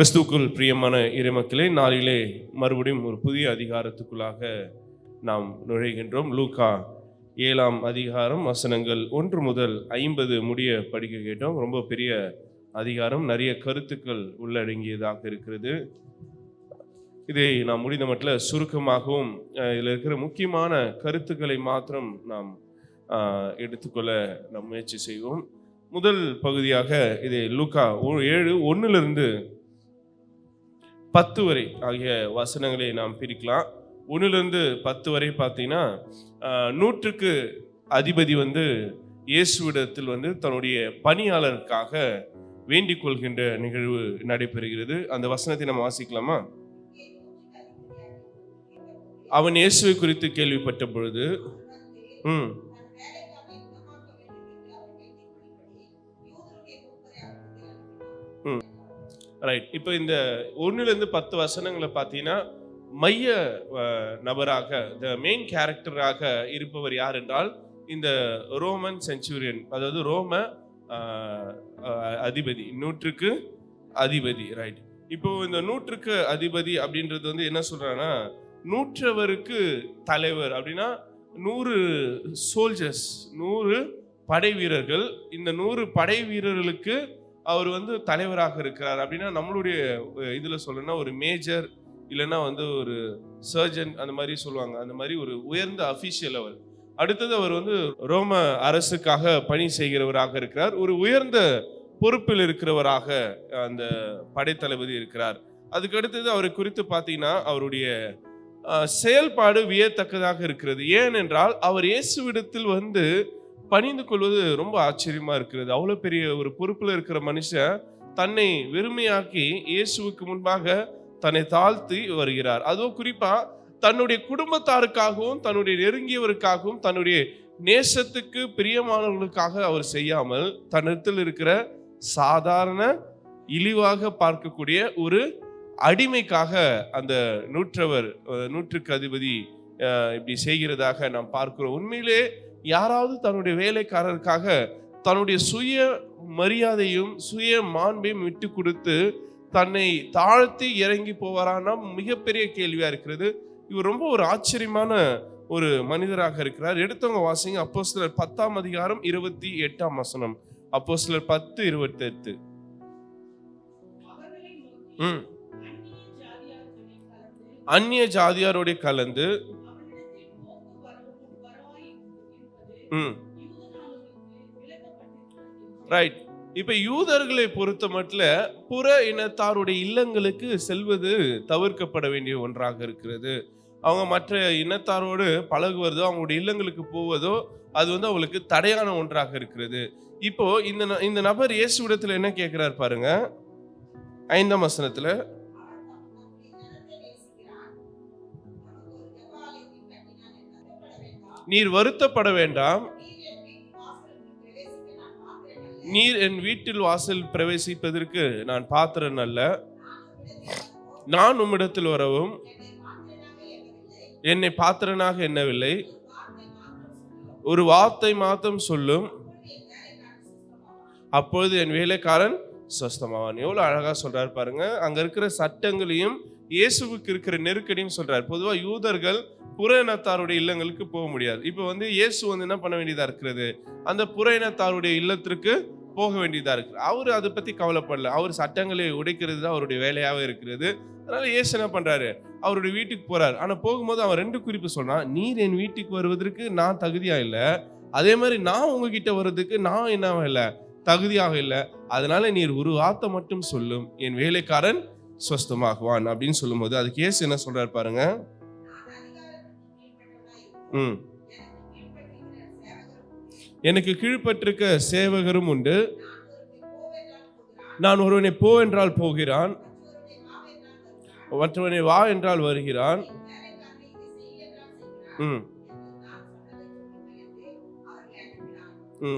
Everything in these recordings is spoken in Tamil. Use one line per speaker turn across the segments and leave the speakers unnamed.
கிறிஸ்துக்குள் பிரியமான இறைமக்களே நாளிலே மறுபடியும் ஒரு புதிய அதிகாரத்துக்குள்ளாக நாம் நுழைகின்றோம் லூகா ஏழாம் அதிகாரம் வசனங்கள் ஒன்று முதல் ஐம்பது முடிய படிக்க கேட்டோம் ரொம்ப பெரிய அதிகாரம் நிறைய கருத்துக்கள் உள்ளடங்கியதாக இருக்கிறது இதை நாம் முடிந்த மட்டில் சுருக்கமாகவும் இதில் இருக்கிற முக்கியமான கருத்துக்களை மாத்திரம் நாம் எடுத்துக்கொள்ள நாம் முயற்சி செய்வோம் முதல் பகுதியாக இதை லூக்கா ஏழு ஒன்றுலேருந்து பத்து வரை ஆகிய வசனங்களை நாம் பிரிக்கலாம் ஒன்றுலேருந்து பத்து வரை பார்த்தீங்கன்னா நூற்றுக்கு அதிபதி வந்து இயேசுவிடத்தில் வந்து தன்னுடைய பணியாளருக்காக வேண்டிக் கொள்கின்ற நிகழ்வு நடைபெறுகிறது அந்த வசனத்தை நம்ம வாசிக்கலாமா அவன் இயேசுவை குறித்து கேள்விப்பட்ட பொழுது ம் ம் ரைட் இப்போ இந்த ஒன்றுலேருந்து பத்து வசனங்களை பார்த்தீங்கன்னா மைய நபராக த மெயின் கேரக்டராக இருப்பவர் யார் என்றால் இந்த ரோமன் செஞ்சுரியன் அதாவது ரோம அதிபதி நூற்றுக்கு அதிபதி ரைட் இப்போ இந்த நூற்றுக்கு அதிபதி அப்படின்றது வந்து என்ன சொல்றாங்கன்னா நூற்றவருக்கு தலைவர் அப்படின்னா நூறு சோல்ஜர்ஸ் நூறு படை வீரர்கள் இந்த நூறு படை வீரர்களுக்கு அவர் வந்து தலைவராக இருக்கிறார் அப்படின்னா நம்மளுடைய இதில் சொல்லணும்னா ஒரு மேஜர் இல்லைன்னா வந்து ஒரு சர்ஜன் அந்த மாதிரி சொல்லுவாங்க அந்த மாதிரி ஒரு உயர்ந்த அஃபீஷியல் அவர் அடுத்தது அவர் வந்து ரோம அரசுக்காக பணி செய்கிறவராக இருக்கிறார் ஒரு உயர்ந்த பொறுப்பில் இருக்கிறவராக அந்த படைத்தளபதி இருக்கிறார் அதுக்கு அடுத்தது அவரை குறித்து பார்த்தீங்கன்னா அவருடைய செயல்பாடு வியத்தக்கதாக இருக்கிறது ஏனென்றால் அவர் இயேசுவிடத்தில் வந்து பணிந்து கொள்வது ரொம்ப ஆச்சரியமா இருக்கிறது அவ்வளோ பெரிய ஒரு பொறுப்பில் இருக்கிற மனுஷன் தன்னை வெறுமையாக்கி இயேசுவுக்கு முன்பாக தன்னை தாழ்த்தி வருகிறார் அதுவும் குறிப்பா தன்னுடைய குடும்பத்தாருக்காகவும் தன்னுடைய நெருங்கியவருக்காகவும் தன்னுடைய நேசத்துக்கு பிரியமானவர்களுக்காக அவர் செய்யாமல் தன்னிடத்தில் இருக்கிற சாதாரண இழிவாக பார்க்கக்கூடிய ஒரு அடிமைக்காக அந்த நூற்றவர் நூற்றுக்கு அதிபதி இப்படி செய்கிறதாக நாம் பார்க்கிறோம் உண்மையிலே யாராவது தன்னுடைய வேலைக்காரருக்காக தன்னுடைய சுய மரியாதையும் சுய மாண்பையும் விட்டு கொடுத்து தன்னை தாழ்த்தி இறங்கி போவாரானா மிகப்பெரிய கேள்வியாக இருக்கிறது இவர் ரொம்ப ஒரு ஆச்சரியமான ஒரு மனிதராக இருக்கிறார் எடுத்தவங்க வாசிங்க அப்போ சிலர் பத்தாம் அதிகாரம் இருபத்தி எட்டாம் வசனம் அப்போ சிலர் பத்து இருபத்தி எட்டு ம் அந்நிய ஜாதியாரோடைய கலந்து ம் ரைட் இப்ப யூதர்களை பொறுத்த மட்டும் புற இனத்தாருடைய இல்லங்களுக்கு செல்வது தவிர்க்கப்பட வேண்டிய ஒன்றாக இருக்கிறது அவங்க மற்ற இனத்தாரோடு பழகுவதோ அவங்களுடைய இல்லங்களுக்கு போவதோ அது வந்து அவங்களுக்கு தடையான ஒன்றாக இருக்கிறது இப்போ இந்த இந்த நபர் இயேசு இடத்துல என்ன கேட்கிறார் பாருங்க ஐந்தாம் வசனத்துல நீர் வருத்தப்பட வேண்டாம் நீர் என் வீட்டில் வாசல் பிரவேசிப்பதற்கு நான் பாத்திரன் அல்ல நான் உம்மிடத்தில் வரவும் என்னை பாத்திரனாக எண்ணவில்லை ஒரு வார்த்தை மாத்தம் சொல்லும் அப்பொழுது என் வேலைக்காரன் சொஸ்தமாவான் எவ்வளோ அழகாக சொல்கிறார் பாருங்க அங்கே இருக்கிற சட்டங்களையும் இயேசுவுக்கு இருக்கிற நெருக்கடின்னு சொல்றாரு பொதுவாக யூதர்கள் புற இல்லங்களுக்கு போக முடியாது இப்போ வந்து இயேசு வந்து என்ன பண்ண வேண்டியதா இருக்கிறது அந்த புற இனத்தாருடைய இல்லத்திற்கு போக வேண்டியதா இருக்கு அவர் அதை பத்தி கவலைப்படல அவர் சட்டங்களை உடைக்கிறது தான் அவருடைய வேலையாக இருக்கிறது அதனால இயேசு என்ன பண்றாரு அவருடைய வீட்டுக்கு போறாரு ஆனா போகும்போது அவர் ரெண்டு குறிப்பு சொன்னா நீர் என் வீட்டுக்கு வருவதற்கு நான் தகுதியா இல்லை அதே மாதிரி நான் உங்ககிட்ட வர்றதுக்கு நான் என்ன இல்லை தகுதியாக இல்லை அதனால நீர் ஒரு வார்த்தை மட்டும் சொல்லும் என் வேலைக்காரன் ஸ்வஸ்தமாகுவான் அப்படின்னு சொல்லும் போது அதுக்கு ஏசு என்ன சொல்கிறார் பாருங்க ம் எனக்கு கீழ்பட்டிருக்க சேவகரும் உண்டு நான் ஒருவனை போ என்றால் போகிறான் மற்றவனை வா என்றால் வருகிறான் ம்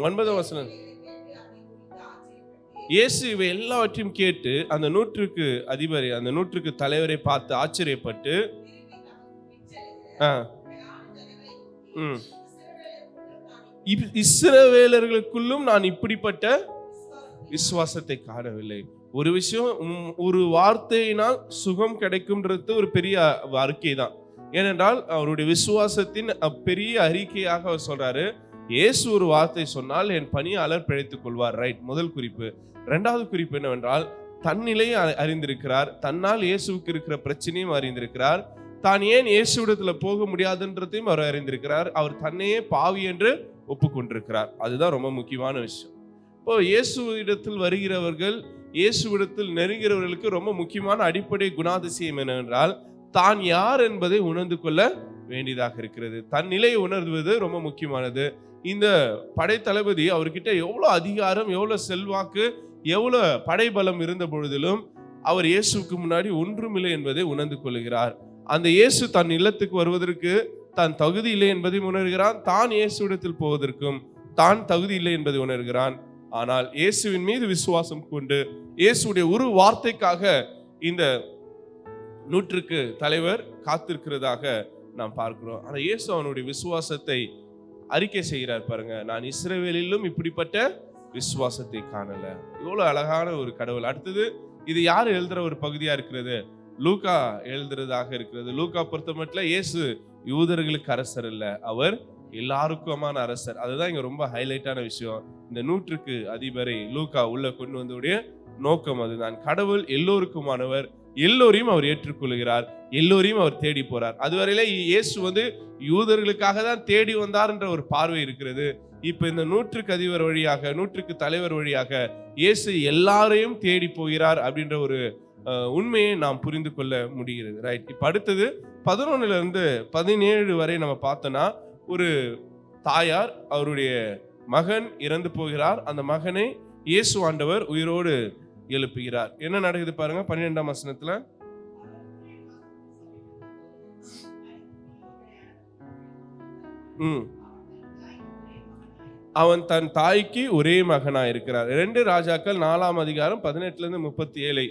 ஒன்பது வசனம் இயேசு இவை எல்லாவற்றையும் கேட்டு அந்த நூற்றுக்கு அதிபரை அந்த நூற்றுக்கு தலைவரை பார்த்து ஆச்சரியப்பட்டு ஆ ம் இஸ்ரவேலர்களுக்குள்ளும் நான் இப்படிப்பட்ட விசுவாசத்தை காணவில்லை ஒரு விஷயம் ஒரு வார்த்தையினால் சுகம் கிடைக்கும்ன்றது ஒரு பெரிய அறிக்கை தான் ஏனென்றால் அவருடைய விசுவாசத்தின் பெரிய அறிக்கையாக அவர் சொல்றாரு இயேசு ஒரு வார்த்தை சொன்னால் என் பணியாளர் பிழைத்துக் கொள்வார் ரைட் முதல் குறிப்பு ரெண்டாவது குறிப்பு என்னவென்றால் தன்னிலையும் அறிந்திருக்கிறார் தன்னால் இயேசுவுக்கு இருக்கிற பிரச்சனையும் அறிந்திருக்கிறார் தான் ஏன் இயேசுவிடத்தில் போக முடியாதுன்றதையும் அவர் அறிந்திருக்கிறார் அவர் தன்னையே பாவி என்று ஒப்புக்கொண்டிருக்கிறார் அதுதான் ரொம்ப முக்கியமான விஷயம் இப்போ இடத்தில் வருகிறவர்கள் இயேசுவிடத்தில் நெருங்கிறவர்களுக்கு ரொம்ப முக்கியமான அடிப்படை குணாதிசயம் என்னவென்றால் தான் யார் என்பதை உணர்ந்து கொள்ள வேண்டியதாக இருக்கிறது தன் நிலையை உணர்வது ரொம்ப முக்கியமானது இந்த படைத்தளபதி அவர்கிட்ட எவ்வளோ அதிகாரம் எவ்வளோ செல்வாக்கு எவ்வளோ படைபலம் இருந்த பொழுதிலும் அவர் இயேசுக்கு முன்னாடி ஒன்றுமில்லை என்பதை உணர்ந்து கொள்கிறார் அந்த இயேசு தன் இல்லத்துக்கு வருவதற்கு தான் தகுதி இல்லை என்பதை உணர்கிறான் தான் இயேசுவிடத்தில் போவதற்கும் தான் தகுதி இல்லை என்பதை உணர்கிறான் ஆனால் இயேசுவின் மீது விசுவாசம் கொண்டு இயேசுடைய ஒரு வார்த்தைக்காக இந்த நூற்றுக்கு தலைவர் காத்திருக்கிறதாக நாம் பார்க்கிறோம் ஆனால் இயேசு அவனுடைய விசுவாசத்தை அறிக்கை செய்கிறார் பாருங்க நான் இஸ்ரேவேலிலும் இப்படிப்பட்ட விசுவாசத்தை காணல இவ்வளோ அழகான ஒரு கடவுள் அடுத்தது இது யார் எழுதுற ஒரு பகுதியா இருக்கிறது லூகா எழுதுறதாக இருக்கிறது லூகா பொறுத்த மட்டும் இயேசு யூதர்களுக்கு அரசர் இல்லை அவர் எல்லாருக்குமான அரசர் அதுதான் இங்க ரொம்ப ஹைலைட்டான விஷயம் இந்த நூற்றுக்கு அதிபரை லூகா உள்ள கொண்டு வந்தவுடைய நோக்கம் அதுதான் கடவுள் எல்லோருக்குமானவர் எல்லோரையும் அவர் ஏற்றுக்கொள்கிறார் எல்லோரையும் அவர் தேடி போறார் அதுவரையில இயேசு வந்து யூதர்களுக்காக தான் தேடி வந்தார்ன்ற ஒரு பார்வை இருக்கிறது இப்ப இந்த நூற்றுக்கு அதிபர் வழியாக நூற்றுக்கு தலைவர் வழியாக இயேசு எல்லாரையும் தேடி போகிறார் அப்படின்ற ஒரு உண்மையை நாம் புரிந்து கொள்ள முடிகிறது ரைட் இப்போ அடுத்தது பதினொன்னுல இருந்து பதினேழு வரை நம்ம பார்த்தோம்னா ஒரு தாயார் அவருடைய மகன் இறந்து போகிறார் அந்த மகனை இயேசு ஆண்டவர் உயிரோடு எழுப்புகிறார் என்ன நடக்குது பாருங்க பன்னிரெண்டாம் வசனத்துல அவன் தன் தாய்க்கு ஒரே மகனா இருக்கிறார் ரெண்டு ராஜாக்கள் நாலாம் அதிகாரம் பதினெட்டுல இருந்து முப்பத்தி ஏழை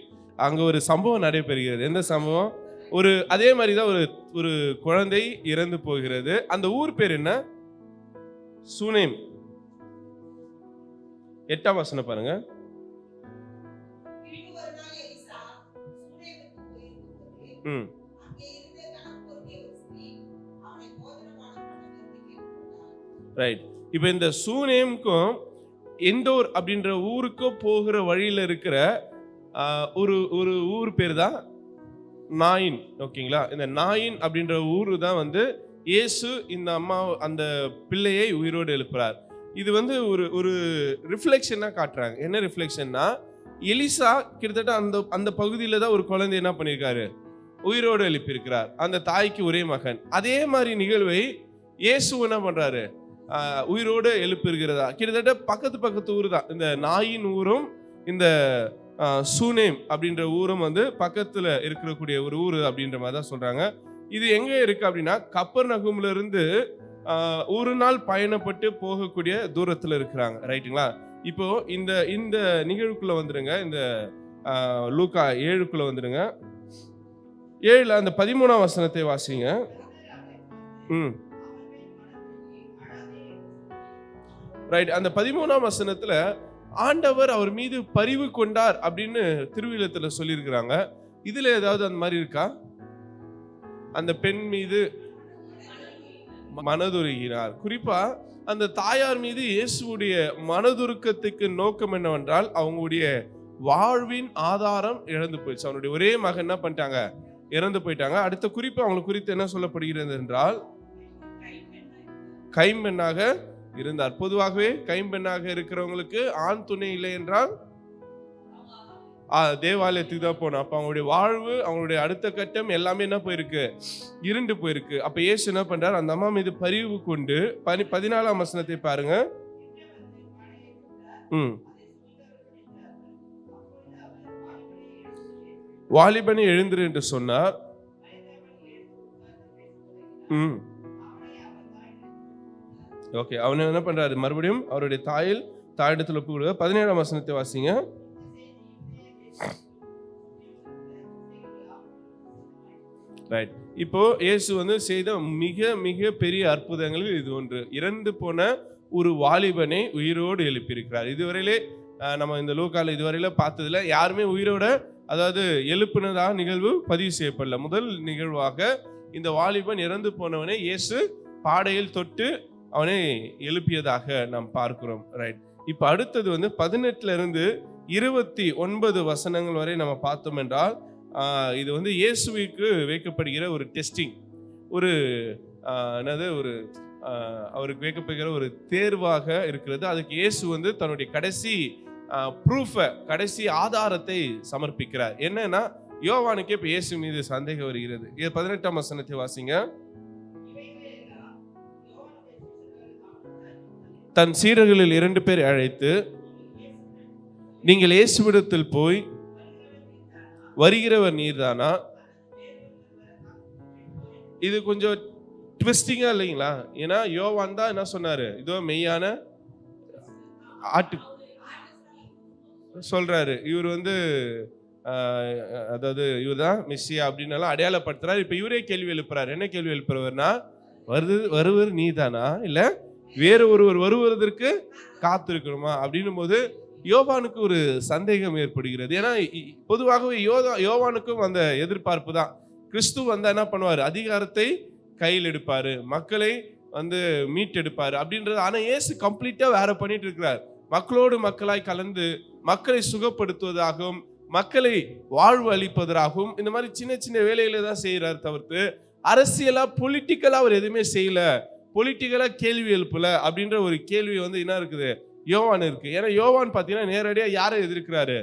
அங்க ஒரு சம்பவம் நடைபெறுகிறது எந்த சம்பவம் ஒரு அதே மாதிரி தான் ஒரு ஒரு குழந்தை இறந்து போகிறது அந்த ஊர் பேர் என்ன சுனேம் எட்டாம் வசனம் பாருங்க ம் ரைட் இப்போ இந்த சூனேம்க்கும் எந்தோர் அப்படின்ற ஊருக்கும் போகிற வழியில் இருக்கிற ஒரு ஒரு ஊர் பேர் தான் நாயின் ஓகேங்களா இந்த நாயின் அப்படின்ற ஊர் தான் வந்து இயேசு இந்த அம்மா அந்த பிள்ளையை உயிரோடு எழுப்புறார் இது வந்து ஒரு ஒரு ரிஃப்ளெக்ஷனாக காட்டுறாங்க என்ன ரிஃப்ளெக்ஷன்னா எலிசா கிட்டத்தட்ட அந்த அந்த பகுதியில் தான் ஒரு குழந்தை என்ன பண்ணியிருக்காரு உயிரோடு எழுப்பியிருக்கிறார் அந்த தாய்க்கு ஒரே மகன் அதே மாதிரி நிகழ்வை இயேசு என்ன பண்ணுறாரு உயிரோடு எழுப்புகிறதா கிட்டத்தட்ட பக்கத்து பக்கத்து ஊர் தான் இந்த நாயின் ஊரும் இந்த சூனேம் அப்படின்ற ஊரும் வந்து பக்கத்தில் இருக்கக்கூடிய ஒரு ஊர் அப்படின்ற மாதிரி தான் சொல்கிறாங்க இது எங்கே இருக்குது அப்படின்னா கப்பர் நகும்லேருந்து ஒரு நாள் பயணப்பட்டு போகக்கூடிய தூரத்தில் இருக்கிறாங்க ரைட்டுங்களா இப்போ இந்த இந்த நிகழ்வுக்குள்ளே வந்துடுங்க இந்த லூக்கா ஏழுக்குள்ளே வந்துடுங்க ஏழில் அந்த பதிமூணாம் வசனத்தை வாசிங்க ம் ரைட் அந்த பதிமூணாம் வசனத்துல ஆண்டவர் அவர் மீது பரிவு கொண்டார் அப்படின்னு திருவிழத்துல சொல்லியிருக்கிறாங்க இதுல ஏதாவது அந்த மாதிரி இருக்கா அந்த பெண் மீது மனதுருகினார் குறிப்பா அந்த தாயார் மீது இயேசுடைய மனதுருக்கத்துக்கு நோக்கம் என்னவென்றால் அவங்களுடைய வாழ்வின் ஆதாரம் இழந்து போயிடுச்சு அவனுடைய ஒரே மகன் என்ன பண்ணிட்டாங்க இறந்து போயிட்டாங்க அடுத்த குறிப்பு அவங்களை குறித்து என்ன சொல்லப்படுகிறது என்றால் கைம்பெண்ணாக இருந்தார் பொதுவாகவே கைம்பெண்ணாக இருக்கிறவங்களுக்கு ஆண் துணை இல்லை என்றால் தேவாலயத்துக்கு தான் போனோம் அப்போ அவங்களுடைய வாழ்வு அவங்களுடைய அடுத்த கட்டம் எல்லாமே என்ன போயிருக்கு இருண்டு போயிருக்கு அப்போ ஏசு என்ன பண்றாரு அந்த அம்மா மீது பரிவு கொண்டு பனி பதினாலாம் வசனத்தை பாருங்க ம் வாலிபனை எழுந்துரு என்று சொன்னார் ம் ஓகே அவன் என்ன பண்ணுறாரு மறுபடியும் அவருடைய தாயில் தாயிடத்தில் ஒப்பு கொடுக்க பதினேழாம் வசனத்தை வாசிங்க ரைட் இப்போ இயேசு வந்து செய்த மிக மிக பெரிய அற்புதங்களில் இது ஒன்று இறந்து போன ஒரு வாலிபனை உயிரோடு எழுப்பியிருக்கிறார் இதுவரையிலே நம்ம இந்த லோக்கால இதுவரையில பார்த்ததுல யாருமே உயிரோட அதாவது எழுப்பினதாக நிகழ்வு பதிவு செய்யப்படல முதல் நிகழ்வாக இந்த வாலிபன் இறந்து போனவனே இயேசு பாடையில் தொட்டு அவனை எழுப்பியதாக நாம் பார்க்கிறோம் ரைட் இப்போ அடுத்தது வந்து பதினெட்டுல இருந்து இருபத்தி ஒன்பது வசனங்கள் வரை நம்ம பார்த்தோம் என்றால் இது வந்து இயேசுவிற்கு வைக்கப்படுகிற ஒரு டெஸ்டிங் ஒரு என்னது ஒரு அவருக்கு வைக்கப்படுகிற ஒரு தேர்வாக இருக்கிறது அதுக்கு இயேசு வந்து தன்னுடைய கடைசி ப்ரூஃபை கடைசி ஆதாரத்தை சமர்ப்பிக்கிறார் என்னன்னா யோவானுக்கே இப்போ இயேசு மீது சந்தேகம் வருகிறது பதினெட்டாம் வசனத்தை வாசிங்க தன் சீரர்களில் இரண்டு பேர் அழைத்து நீங்கள் இயேசுவிடத்தில் போய் வருகிறவர் நீர்தானா இது கொஞ்சம் ட்விஸ்டிங்காக இல்லைங்களா ஏன்னா யோவான் தான் என்ன சொன்னார் இதோ மெய்யான ஆட்டு சொல்கிறாரு இவர் வந்து அதாவது இவர் தான் மிஸ்ஸியா அப்படின்னாலும் அடையாளப்படுத்துறாரு இப்போ இவரே கேள்வி எழுப்புறாரு என்ன கேள்வி எழுப்புறவர்னா வருது வருவர் நீ தானா இல்லை வேறு ஒருவர் வருவதற்கு காத்திருக்கணுமா அப்படின்னும் போது யோவானுக்கு ஒரு சந்தேகம் ஏற்படுகிறது ஏன்னா பொதுவாகவே யோதா யோவானுக்கும் அந்த எதிர்பார்ப்பு தான் கிறிஸ்து வந்தால் என்ன பண்ணுவார் அதிகாரத்தை கையில் எடுப்பார் மக்களை வந்து மீட்டெடுப்பார் அப்படின்றது ஆனால் ஏசு கம்ப்ளீட்டாக வேற பண்ணிட்டு இருக்கிறார் மக்களோடு மக்களாய் கலந்து மக்களை சுகப்படுத்துவதாகவும் மக்களை வாழ்வு அளிப்பதாகவும் இந்த மாதிரி சின்ன சின்ன வேலைகளை தான் செய்கிறார் தவிர்த்து அரசியலாக பொலிட்டிக்கலாக அவர் எதுவுமே செய்யலை பொலிட்டிக்கலாக கேள்வி எழுப்பல அப்படின்ற ஒரு கேள்வி வந்து என்ன இருக்குது யோவான் இருக்குது ஏன்னா யோவான் பார்த்தீங்கன்னா நேரடியாக யாரை எதிர்க்கிறாரு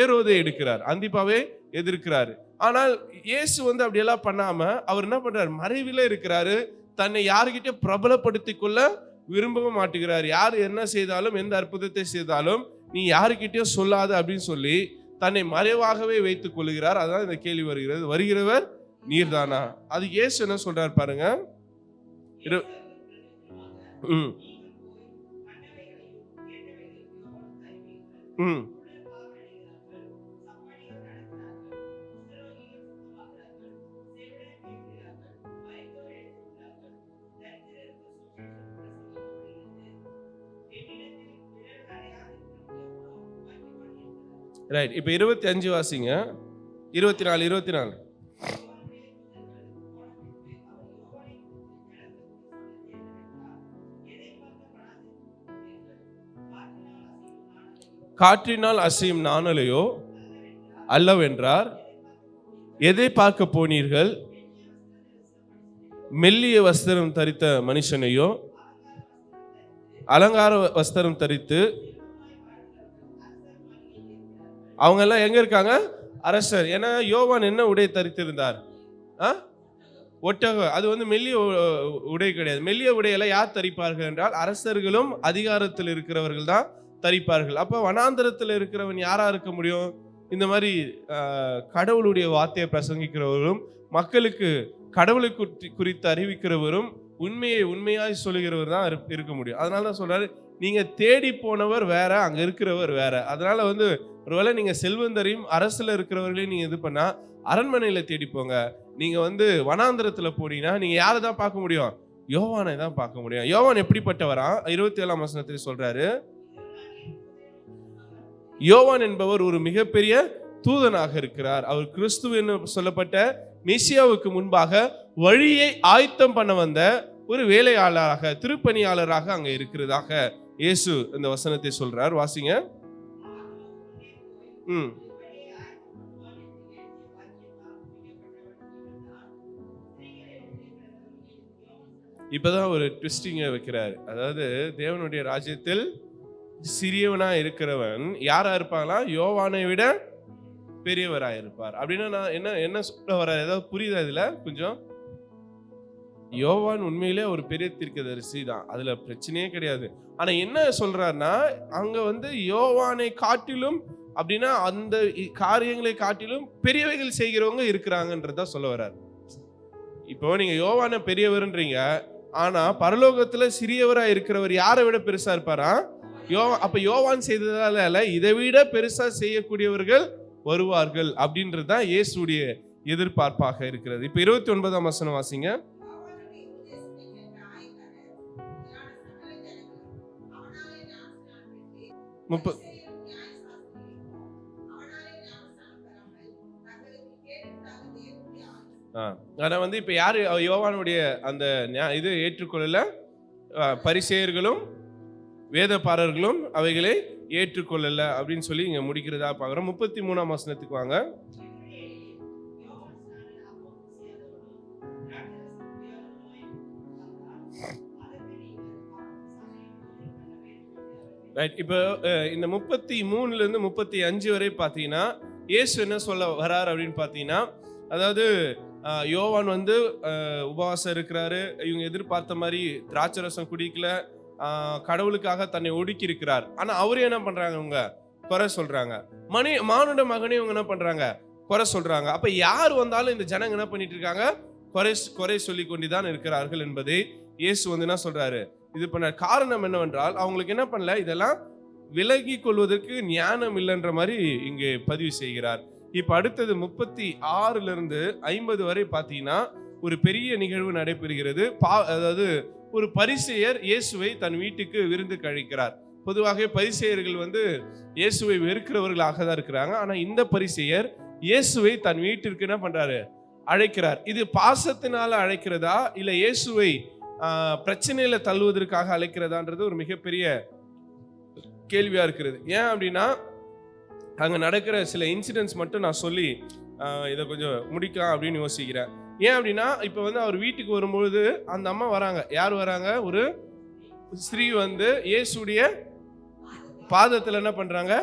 ஏறுவதை எடுக்கிறார் அந்திப்பாவே எதிர்க்கிறாரு ஆனால் இயேசு வந்து அப்படியெல்லாம் பண்ணாமல் அவர் என்ன பண்ணுறார் மறைவில் இருக்கிறாரு தன்னை யாருக்கிட்டே பிரபலப்படுத்தி கொள்ள விரும்ப மாட்டுகிறார் யார் என்ன செய்தாலும் எந்த அற்புதத்தை செய்தாலும் நீ யாருக்கிட்டயோ சொல்லாத அப்படின்னு சொல்லி தன்னை மறைவாகவே வைத்துக் கொள்கிறார் அதான் இந்த கேள்வி வருகிறது வருகிறவர் நீர்தானா அது ஏசு என்ன சொல்றார் பாருங்க ம் ம் ரைட் இப்போ இருபத்தி அஞ்சு வாசிங்க இருபத்தி நாலு இருபத்தி நாலு காற்றினால் அசையும் நாணலையோ அல்லவென்றார் எதை பார்க்க போனீர்கள் மெல்லிய வஸ்திரம் தரித்த மனுஷனையோ அலங்கார வஸ்திரம் தரித்து அவங்க எல்லாம் எங்க இருக்காங்க அரசர் ஏன்னா யோவான் என்ன உடை தரித்திருந்தார் ஒட்டகம் அது வந்து மெல்லிய உடை கிடையாது மெல்லிய உடையெல்லாம் யார் தரிப்பார்கள் என்றால் அரசர்களும் அதிகாரத்தில் இருக்கிறவர்கள் தான் தரிப்பார்கள் அப்போ வனாந்திரத்தில் இருக்கிறவன் யாராக இருக்க முடியும் இந்த மாதிரி கடவுளுடைய வார்த்தையை பிரசங்கிக்கிறவரும் மக்களுக்கு கடவுளை குறித்து அறிவிக்கிறவரும் உண்மையை உண்மையாய் சொல்லுகிறவர் தான் இருக்க முடியும் அதனால தான் சொல்கிறாரு நீங்கள் தேடி போனவர் வேற அங்கே இருக்கிறவர் வேற அதனால வந்து ஒருவேளை நீங்கள் செல்வந்தரையும் அரசில் இருக்கிறவர்களையும் நீங்கள் இது பண்ணால் அரண்மனையில் தேடி போங்க நீங்கள் வந்து வனாந்திரத்தில் போனீங்கன்னா நீங்கள் யாரை தான் பார்க்க முடியும் யோவானை தான் பார்க்க முடியும் யோவான் எப்படிப்பட்டவரா இருபத்தி ஏழாம் வசனத்துல சொல்கிறாரு யோவான் என்பவர் ஒரு மிகப்பெரிய தூதனாக இருக்கிறார் அவர் கிறிஸ்துவ என்று சொல்லப்பட்ட மெசியாவுக்கு முன்பாக வழியை ஆயத்தம் பண்ண வந்த ஒரு வேலையாளராக திருப்பணியாளராக அங்க இருக்கிறதாக இயேசு இந்த வசனத்தை சொல்றார் வாசிங்க ம் இப்பதான் ஒரு ட்விஸ்டிங்க வைக்கிறார் அதாவது தேவனுடைய ராஜ்யத்தில் சிறியவனா இருக்கிறவன் யாரா இருப்பாங்களா யோவானை விட பெரியவராக இருப்பார் அப்படின்னா நான் என்ன என்ன சொல்ல வர ஏதாவது புரியுதா இதுல கொஞ்சம் யோவான் உண்மையிலே ஒரு பெரிய தீர்க்கதரிசி தான் அதுல பிரச்சனையே கிடையாது ஆனா என்ன சொல்றாருன்னா அங்க வந்து யோவானை காட்டிலும் அப்படின்னா அந்த காரியங்களை காட்டிலும் பெரியவைகள் செய்கிறவங்க இருக்கிறாங்கன்றதா சொல்ல வர்றாரு இப்போ நீங்க யோவான பெரியவர்ன்றீங்க ஆனா பரலோகத்துல சிறியவரா இருக்கிறவர் யாரை விட பெருசா இருப்பாரா யோ அப்போ யோவான் செய்ததால இதை விட பெருசாக செய்யக்கூடியவர்கள் வருவார்கள் அப்படின்றது தான் இயேசுடைய எதிர்பார்ப்பாக இருக்கிறது இப்போ இருபத்தி ஒன்பதாம் வசனம் வாசிங்க முப்பது ஆனால் வந்து இப்போ யாரு யோவானுடைய அந்த இது ஏற்றுக்கொள்ளல பரிசெயர்களும் வேதப்பாரர்களும் அவைகளை ஏற்றுக்கொள்ளல அப்படின்னு சொல்லி இங்க முடிக்கிறதா பார்க்குறோம் முப்பத்தி மூணாம் வசனத்துக்கு வாங்க ரைட் இப்போ இந்த முப்பத்தி மூணுலேருந்து முப்பத்தி அஞ்சு வரை பார்த்தீங்கன்னா இயேசு என்ன சொல்ல வரார் அப்படின்னு பார்த்தீங்கன்னா அதாவது யோவான் வந்து உபவாசம் இருக்கிறாரு இவங்க எதிர்பார்த்த மாதிரி திராட்சரசம் குடிக்கல கடவுளுக்காக தன்னை ஒடுக்கி இருக்கிறார் ஆனால் அவரே என்ன பண்ணுறாங்க இவங்க குறை சொல்கிறாங்க மணி மானுட மகனே இவங்க என்ன பண்ணுறாங்க குறை சொல்கிறாங்க அப்போ யார் வந்தாலும் இந்த ஜனங்க என்ன பண்ணிட்டு இருக்காங்க குறை குறை சொல்லி கொண்டுதான் இருக்கிறார்கள் என்பதை இயேசு வந்து என்ன சொல்கிறாரு இது பண்ண காரணம் என்னவென்றால் அவங்களுக்கு என்ன பண்ணல இதெல்லாம் விலகி கொள்வதற்கு ஞானம் இல்லைன்ற மாதிரி இங்கு பதிவு செய்கிறார் இப்போ அடுத்தது முப்பத்தி இருந்து ஐம்பது வரை பாத்தீங்கன்னா ஒரு பெரிய நிகழ்வு நடைபெறுகிறது பா அதாவது ஒரு பரிசெயர் இயேசுவை தன் வீட்டுக்கு விருந்து கழிக்கிறார் பொதுவாக பரிசெயர்கள் வந்து இயேசுவை வெறுக்கிறவர்களாக தான் இருக்கிறாங்க ஆனால் இந்த பரிசெயர் இயேசுவை தன் வீட்டிற்கு என்ன பண்ணுறாரு அழைக்கிறார் இது பாசத்தினால அழைக்கிறதா இல்லை இயேசுவை பிரச்சனையில தள்ளுவதற்காக அழைக்கிறதான்றது ஒரு மிகப்பெரிய கேள்வியா இருக்கிறது ஏன் அப்படின்னா அங்கே நடக்கிற சில இன்சிடென்ட்ஸ் மட்டும் நான் சொல்லி இதை கொஞ்சம் முடிக்கலாம் அப்படின்னு யோசிக்கிறேன் ஏன் அப்படின்னா இப்போ வந்து அவர் வீட்டுக்கு வரும்பொழுது அந்த அம்மா வராங்க யார் வராங்க ஒரு ஸ்ரீ வந்து இயேசுடைய பாதத்தில் என்ன பண்ணுறாங்க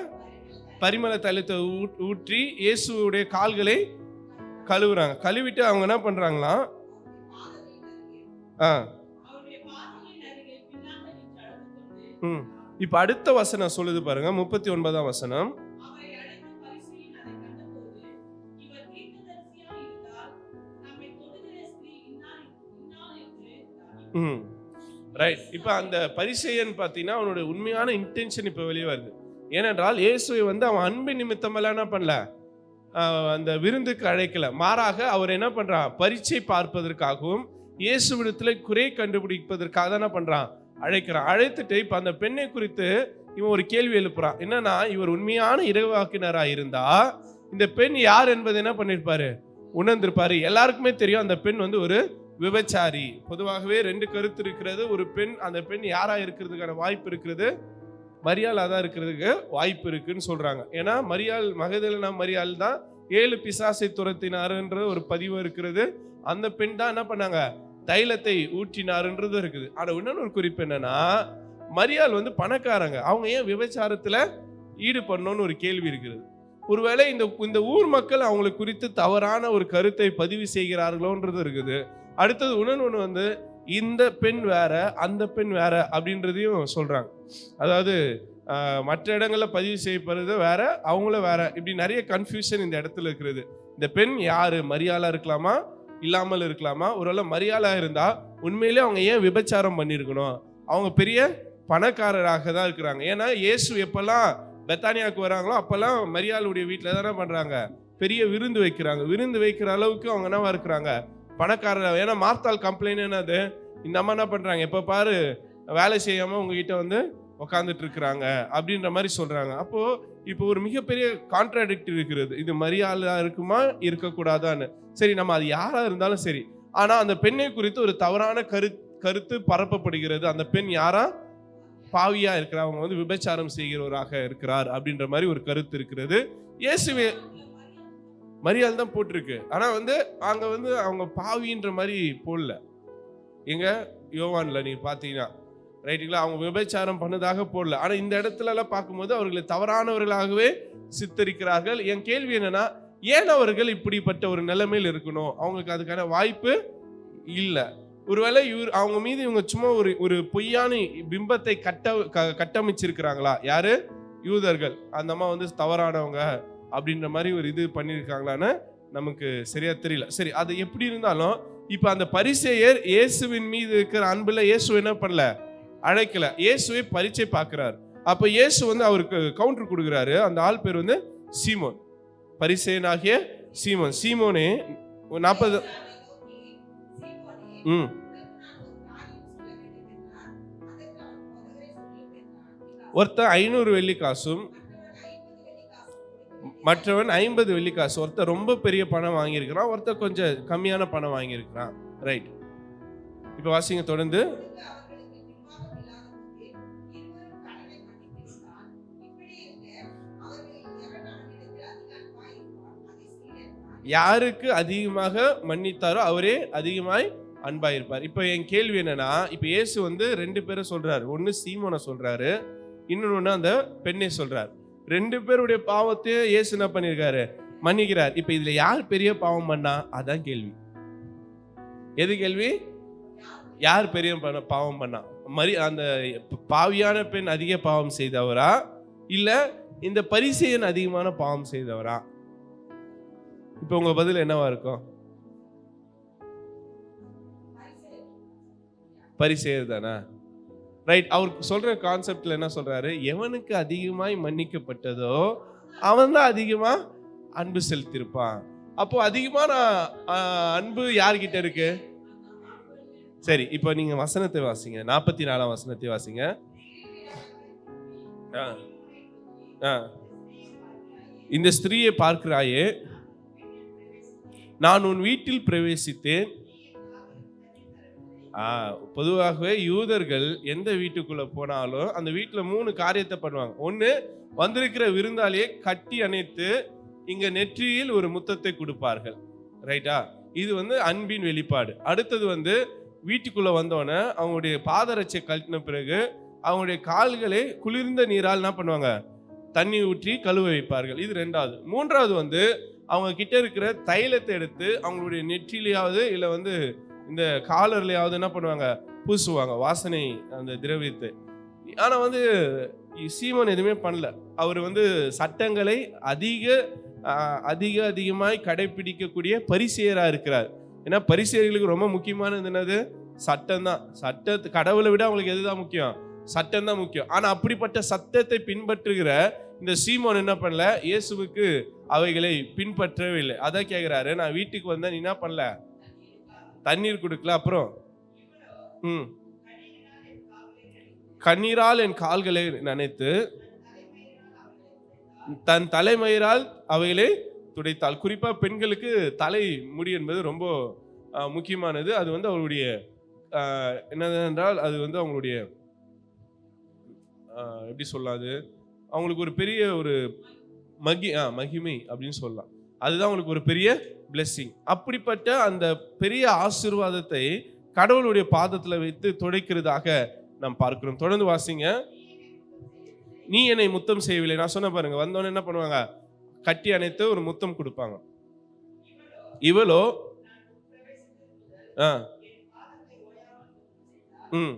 பரிமள தலித்தை ஊற்றி இயேசுடைய கால்களை கழுவுறாங்க கழுவிட்டு அவங்க என்ன பண்ணுறாங்களா ஆ ம் இப்போ அடுத்த வசனம் சொல்லுது பாருங்க முப்பத்தி ஒன்பதாம் வசனம் ரைட் இப்போ அந்த பரிசெயன் பார்த்தீங்கன்னா அவனோட உண்மையான இன்டென்ஷன் இப்போ வெளியே வருது ஏனென்றால் இயேசுவை வந்து அவன் அன்பு நிமித்தமெல்லாம் என்ன பண்ணல அந்த விருந்துக்கு அழைக்கல மாறாக அவர் என்ன பண்ணுறான் பரீட்சை பார்ப்பதற்காகவும் இயேசு இயேசுவிடத்தில் குறை கண்டுபிடிப்பதற்காக தான் என்ன பண்ணுறான் அழைக்கிறான் அழைத்துட்டு இப்போ அந்த பெண்ணை குறித்து இவன் ஒரு கேள்வி எழுப்புறான் என்னன்னா இவர் உண்மையான இறைவாக்கினராக இருந்தா இந்த பெண் யார் என்பது என்ன பண்ணியிருப்பாரு உணர்ந்திருப்பாரு எல்லாருக்குமே தெரியும் அந்த பெண் வந்து ஒரு விபச்சாரி பொதுவாகவே ரெண்டு கருத்து இருக்கிறது ஒரு பெண் அந்த பெண் யாரா இருக்கிறதுக்கான வாய்ப்பு இருக்கிறது மரியாள் அதான் இருக்கிறதுக்கு வாய்ப்பு இருக்குன்னு சொல்றாங்க ஏன்னா மரியாள் மகதலனா மரியாள் தான் ஏழு பிசாசை துரத்தினாருன்ற ஒரு பதிவு இருக்கிறது அந்த பெண் தான் என்ன பண்ணாங்க தைலத்தை ஊற்றினாருன்றது இருக்குது ஆனால் இன்னொன்று ஒரு குறிப்பு என்னன்னா மரியாள் வந்து பணக்காரங்க அவங்க ஏன் விபச்சாரத்தில் ஈடுபடணும்னு ஒரு கேள்வி இருக்குது ஒருவேளை இந்த இந்த ஊர் மக்கள் அவங்களை குறித்து தவறான ஒரு கருத்தை பதிவு செய்கிறார்களோன்றது இருக்குது அடுத்தது இன்னொன்று வந்து இந்த பெண் வேற அந்த பெண் வேற அப்படின்றதையும் சொல்கிறாங்க அதாவது மற்ற இடங்களில் பதிவு செய்யப்படுறது வேற அவங்கள வேற இப்படி நிறைய கன்ஃபியூஷன் இந்த இடத்துல இருக்கிறது இந்த பெண் யார் மரியாதை இருக்கலாமா இல்லாமல் இருக்கலாமா ஒருவேளை மரியாதை இருந்தால் உண்மையிலே அவங்க ஏன் விபச்சாரம் பண்ணியிருக்கணும் அவங்க பெரிய பணக்காரராக தான் இருக்கிறாங்க ஏன்னா இயேசு எப்போல்லாம் பெத்தானியாவுக்கு வராங்களோ அப்போல்லாம் மரியாளுடைய வீட்டில் தானே பண்ணுறாங்க பெரிய விருந்து வைக்கிறாங்க விருந்து வைக்கிற அளவுக்கு அவங்க என்னவா இருக்கிறாங்க பணக்காரர் ஏன்னா மார்த்தால் கம்ப்ளைண்ட் என்னது இந்த அம்மா என்ன பண்ணுறாங்க எப்ப பாரு வேலை செய்யாமல் உங்ககிட்ட வந்து உக்காந்துட்டு இருக்கிறாங்க அப்படின்ற மாதிரி சொல்கிறாங்க அப்போது இப்போ ஒரு மிகப்பெரிய கான்ட்ராடிக்ட் இருக்கிறது இது மரியாதையாக இருக்குமா இருக்கக்கூடாதான்னு சரி நம்ம அது யாராக இருந்தாலும் சரி ஆனால் அந்த பெண்ணை குறித்து ஒரு தவறான கரு கருத்து பரப்பப்படுகிறது அந்த பெண் யாரா பாவியா இருக்கிறா அவங்க வந்து விபச்சாரம் செய்கிறவராக இருக்கிறார் அப்படின்ற மாதிரி ஒரு கருத்து இருக்கிறது இயேசுவே மரியாதை தான் போட்டிருக்கு ஆனால் வந்து அங்கே வந்து அவங்க பாவின்ற மாதிரி போடல எங்கே யோவானில் நீங்கள் பார்த்தீங்கன்னா ரைட்டுங்களா அவங்க விபச்சாரம் பண்ணதாக போடல ஆனால் இந்த இடத்துலலாம் பார்க்கும்போது அவர்களை தவறானவர்களாகவே சித்தரிக்கிறார்கள் என் கேள்வி என்னென்னா ஏன் அவர்கள் இப்படிப்பட்ட ஒரு நிலைமையில் இருக்கணும் அவங்களுக்கு அதுக்கான வாய்ப்பு இல்லை ஒருவேளை இவர் அவங்க மீது இவங்க சும்மா ஒரு ஒரு பொய்யான பிம்பத்தை கட்ட க கட்டமைச்சிருக்கிறாங்களா யாரு யூதர்கள் அந்த அம்மா வந்து தவறானவங்க அப்படின்ற மாதிரி ஒரு இது பண்ணியிருக்காங்களான்னு நமக்கு சரியா தெரியல சரி அது எப்படி இருந்தாலும் இப்போ அந்த பரிசேயர் இயேசுவின் மீது இருக்கிற அன்புல இயேசு என்ன பண்ணல அழைக்கல இயேசுவை பரிச்சை பார்க்கிறார் அப்போ இயேசு வந்து அவருக்கு கவுண்டர் கொடுக்குறாரு அந்த ஆள் பேர் வந்து சீமோன் பரிசெயனாகிய சீமோன் சீமோனே நாற்பது ம் ஒருத்தன் ஐநூறு வெள்ளி காசும் மற்றவன் ஐம்பது வெள்ளிக்காசு ஒருத்தர் ரொம்ப பெரிய பணம் வாங்கியிருக்கிறான் ஒருத்தர் கொஞ்சம் கம்மியான பணம் வாங்கியிருக்கிறான் ரைட் இப்போ வாசிங்க தொடர்ந்து யாருக்கு அதிகமாக மன்னித்தாரோ அவரே அதிகமாய் அன்பாயிருப்பார் இப்போ என் கேள்வி என்னன்னா இப்போ இயேசு வந்து ரெண்டு பேரை சொல்றாரு ஒன்று சீமோனை சொல்றாரு இன்னொன்று அந்த பெண்ணை சொல்றாரு ரெண்டு பேருடைய பாவத்தையும் ஏசு என்ன பண்ணியிருக்காரு மன்னிக்கிறார் இப்போ இதில் யார் பெரிய பாவம் பண்ணா அதான் கேள்வி எது கேள்வி யார் பெரிய பாவம் பண்ணா மரி அந்த பாவியான பெண் அதிக பாவம் செய்தவரா இல்லை இந்த பரிசையன் அதிகமான பாவம் செய்தவரா இப்போ உங்கள் பதில் என்னவா இருக்கும் பரிசெய்தானா தானா ரைட் அவர் சொல்கிற கான்செப்ட்ல என்ன சொல்கிறாரு எவனுக்கு அதிகமாய் மன்னிக்கப்பட்டதோ அவன் தான் அதிகமாக அன்பு செலுத்தியிருப்பான் அப்போது நான் அன்பு யார்கிட்ட இருக்கு சரி இப்போ நீங்கள் வசனத்தை வாசிங்க நாற்பத்தி நாலாம் வசனத்தை வாசிங்க ஆ ஆ இந்த ஸ்திரீயை பார்க்கிறாயே நான் உன் வீட்டில் பிரவேசித்தேன் பொதுவாகவே யூதர்கள் எந்த வீட்டுக்குள்ளே போனாலும் அந்த வீட்டில் மூணு காரியத்தை பண்ணுவாங்க ஒன்று வந்திருக்கிற விருந்தாளியை கட்டி அணைத்து இங்கே நெற்றியில் ஒரு முத்தத்தை கொடுப்பார்கள் ரைட்டா இது வந்து அன்பின் வெளிப்பாடு அடுத்தது வந்து வீட்டுக்குள்ளே வந்தோடனே அவங்களுடைய பாதரட்சை கழட்டின பிறகு அவங்களுடைய கால்களை குளிர்ந்த நீரால் என்ன பண்ணுவாங்க தண்ணி ஊற்றி கழுவ வைப்பார்கள் இது ரெண்டாவது மூன்றாவது வந்து அவங்க கிட்ட இருக்கிற தைலத்தை எடுத்து அவங்களுடைய நெற்றிலேயாவது இல்லை வந்து இந்த காலர்லையாவது என்ன பண்ணுவாங்க பூசுவாங்க வாசனை அந்த திரவியத்தை ஆனால் வந்து சீமன் எதுவுமே பண்ணல அவர் வந்து சட்டங்களை அதிக அதிக அதிகமாய் கடைபிடிக்கக்கூடிய பரிசெயராக இருக்கிறார் ஏன்னா பரிசெயர்களுக்கு ரொம்ப முக்கியமானது என்னது சட்டம் தான் சட்டத்தை கடவுளை விட அவங்களுக்கு எதுதான் முக்கியம் சட்டம் தான் முக்கியம் ஆனால் அப்படிப்பட்ட சட்டத்தை பின்பற்றுகிற இந்த சீமோன் என்ன பண்ணல இயேசுவுக்கு அவைகளை பின்பற்றவே இல்லை அதான் கேட்குறாரு நான் வீட்டுக்கு வந்தேன் நீ என்ன பண்ணல தண்ணீர் கொடுக்கல அப்புறம் ம் கண்ணீரால் என் கால்களை நினைத்து தன் தலைமயிரால் அவைகளை துடைத்தாள் குறிப்பாக பெண்களுக்கு தலை முடி என்பது ரொம்ப முக்கியமானது அது வந்து அவங்களுடைய என்னதென்றால் அது வந்து அவங்களுடைய எப்படி சொல்லாது அவங்களுக்கு ஒரு பெரிய ஒரு மகி ஆ மகிமை அப்படின்னு சொல்லலாம் அதுதான் அவங்களுக்கு ஒரு பெரிய பிளெஸ்ஸிங் அப்படிப்பட்ட அந்த பெரிய ஆசிர்வாதத்தை கடவுளுடைய பாதத்தில் வைத்து துடைக்கிறதாக நாம் பார்க்கிறோம் தொடர்ந்து வாசிங்க நீ என்னை முத்தம் செய்யவில்லை நான் சொன்ன பாருங்க வந்தோன்னு என்ன பண்ணுவாங்க கட்டி அணைத்து ஒரு முத்தம் கொடுப்பாங்க இவளோ ஆ ம்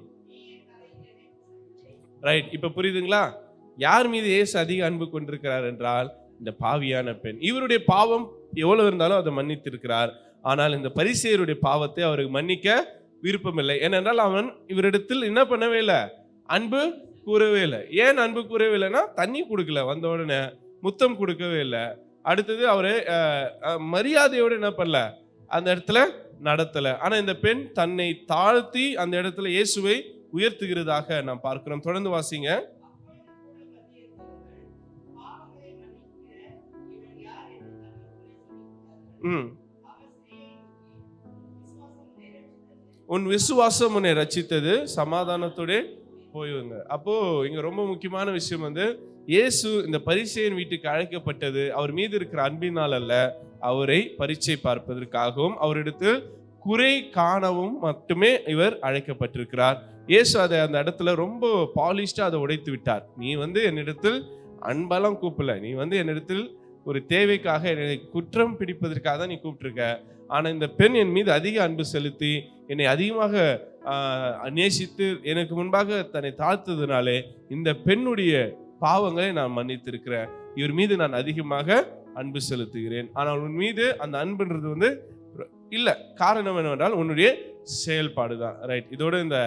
ரைட் இப்போ புரியுதுங்களா யார் மீது ஏசு அதிக அன்பு கொண்டிருக்கிறார் என்றால் இந்த பாவியான பெண் இவருடைய பாவம் எவ்வளவு இருந்தாலும் அதை மன்னித்து இருக்கிறார் ஆனால் இந்த பரிசையருடைய பாவத்தை அவருக்கு மன்னிக்க விருப்பமில்லை ஏனென்றால் அவன் இவரிடத்தில் என்ன பண்ணவே இல்லை அன்பு கூறவே இல்லை ஏன் அன்பு கூறவே இல்லைன்னா தண்ணி கொடுக்கல வந்த உடனே முத்தம் கொடுக்கவே இல்லை அடுத்தது அவர் மரியாதையோடு என்ன பண்ணல அந்த இடத்துல நடத்தலை ஆனால் இந்த பெண் தன்னை தாழ்த்தி அந்த இடத்துல இயேசுவை உயர்த்துகிறதாக நாம் பார்க்கிறோம் தொடர்ந்து வாசிங்க உன் விசுவாசம் உன்னை ரச்சித்தது சமாதானத்தோட போயிருங்க அப்போ இங்க ரொம்ப முக்கியமான விஷயம் வந்து இயேசு இந்த பரிசையின் வீட்டுக்கு அழைக்கப்பட்டது அவர் மீது இருக்கிற அன்பினால் அல்ல அவரை பரீட்சை பார்ப்பதற்காகவும் அவரிடத்து குறை காணவும் மட்டுமே இவர் அழைக்கப்பட்டிருக்கிறார் இயேசு அதை அந்த இடத்துல ரொம்ப பாலிஷ்டாக அதை உடைத்து விட்டார் நீ வந்து என்னிடத்தில் அன்பெல்லாம் கூப்பிடல நீ வந்து என்னிடத்தில் ஒரு தேவைக்காக என்னை குற்றம் பிடிப்பதற்காக தான் நீ கூப்பிட்டுருக்க ஆனால் இந்த பெண் என் மீது அதிக அன்பு செலுத்தி என்னை அதிகமாக நேசித்து எனக்கு முன்பாக தன்னை தாழ்த்ததுனாலே இந்த பெண்ணுடைய பாவங்களை நான் மன்னித்திருக்கிறேன் இவர் மீது நான் அதிகமாக அன்பு செலுத்துகிறேன் ஆனால் உன் மீது அந்த அன்புன்றது வந்து இல்லை காரணம் என்னவென்றால் உன்னுடைய செயல்பாடு தான் ரைட் இதோட இந்த